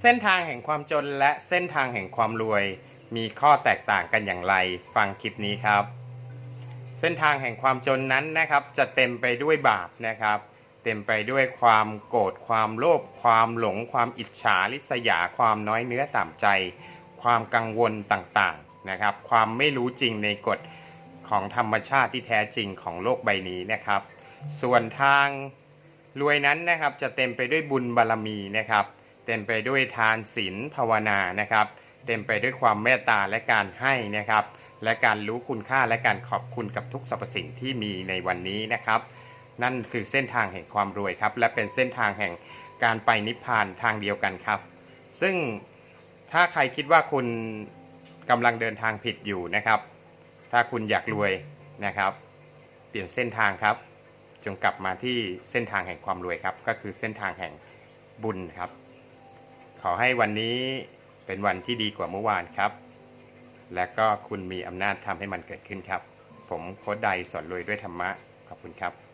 เส้นทางแห่งความจนและเส้นทางแห่งความรวย มีข้อแตกต่างกันอย่างไร ฟังคลิปนี้ครับ เส้นทางแห่งความจนนั้นนะครับ จะเต็มไปด้วยบาปนะครับ เต็มไปด้วยความโกรธความโลภความหลง ความอิจฉาริษยาความน้อยเนื้อต่ำใจ ความกังวลต่างๆนะครับ ความไม่รู้จริงในกฎของธรรมชาติที่แท้จริงของโลกใบนี้นะครับ ส่วนทางรวยนั้นนะครับจะเต็มไปด้วยบุญบารมีนะครับ เต็มไปด้วยทานศีลภาวนานะครับ เต็มไปด้วยความเมตตาและการให้นะครับ และการรู้คุณค่าและการขอบคุณกับทุกสรรพสิ่งที่มีในวันนี้นะครับ นั่นคือเส้นทางแห่งความรวยครับ และเป็นเส้นทางแห่งการไปนิพพานทางเดียวกันครับ ซึ่งถ้าใครคิดว่าคุณกำลังเดินทางผิดอยู่นะครับ ถ้าคุณอยากรวยนะครับ เปลี่ยนเส้นทางครับ จงกลับมาที่เส้นทางแห่งความรวยครับ ก็คือเส้นทางแห่งบุญครับ อให้วันนี้เป็นวันที่ดีกว่าเมื่อวานครับ และก็คุณมีอำนาจทำให้มันเกิดขึ้นครับ ผมโค้ดใดสอนรวยด้วยธรรมะ ขอบคุณครับ